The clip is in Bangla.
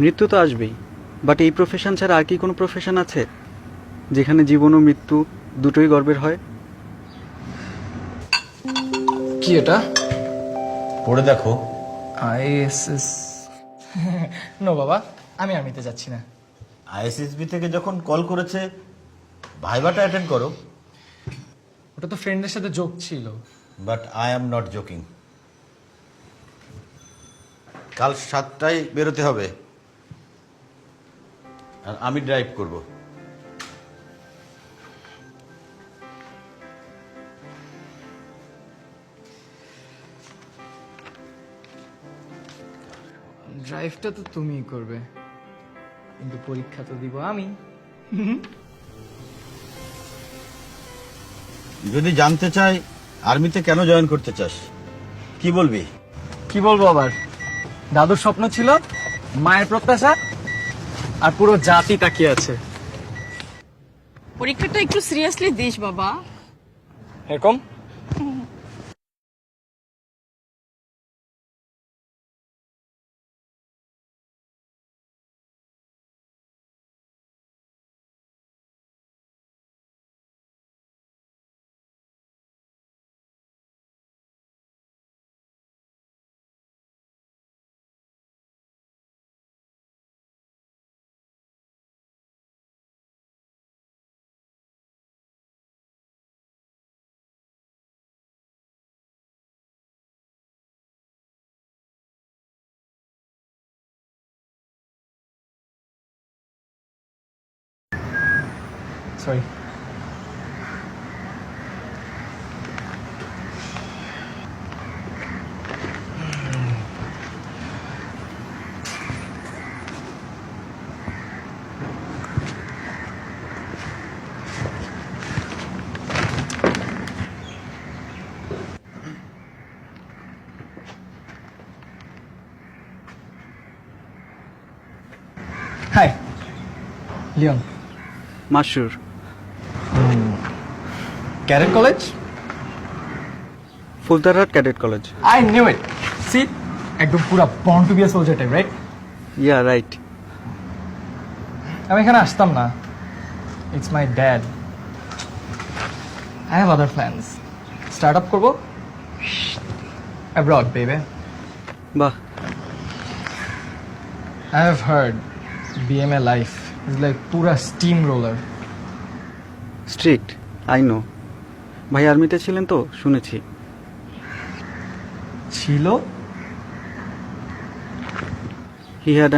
মৃত্যু তো আসবেই। বাট এই প্রফেশন ছাড়া আর কি কোনো প্রফেশন আছে? যেখানে জীবন ও মৃত্যু দুটোই গর্বের হয়? কি এটা? পড়ে দেখো। আইএসএস নো বাবা আমি আর্মিতে যাচ্ছি না। আইএসএসবি থেকে যখন কল করেছে ভাইবাটা অ্যাটেন্ড করো। ওটা তো ফ্রেন্ডের সাথে যোগ ছিল। But I am not joking কাল সাতটায় বেরোতে হবে। আর আমি ড্রাইভ করব। ড্রাইভটা তো তুমিই করবে। কিন্তু পরীক্ষা তো দিব আমি। যদি জানতে চাই আর্মিতে কেন জয়েন করতে চাস? কি বলবি? কি বলব আবার? দাদুর স্বপ্ন ছিল মায়ের প্রত্যাশা আর পুরো জাতি তাকিয়ে আছে। পরীক্ষাটা একটু সিরিয়াসলি দিস বাবা। এরকম? xoay Hi. Leon. Mashur. ক্যারেট college ফুলতারহাট cadet college I knew it see একদম পুরো bound to be a soldier type right yeah right আমি এখানে আসতাম না। It's my dad I have other plans start up করব? অ্যাব্রড বেবে বাহ। I have heard BMA life is like পুরা steam roller strict I know ভাই আর্মিতে ছিলেন তো শুনেছি। ছিল। He had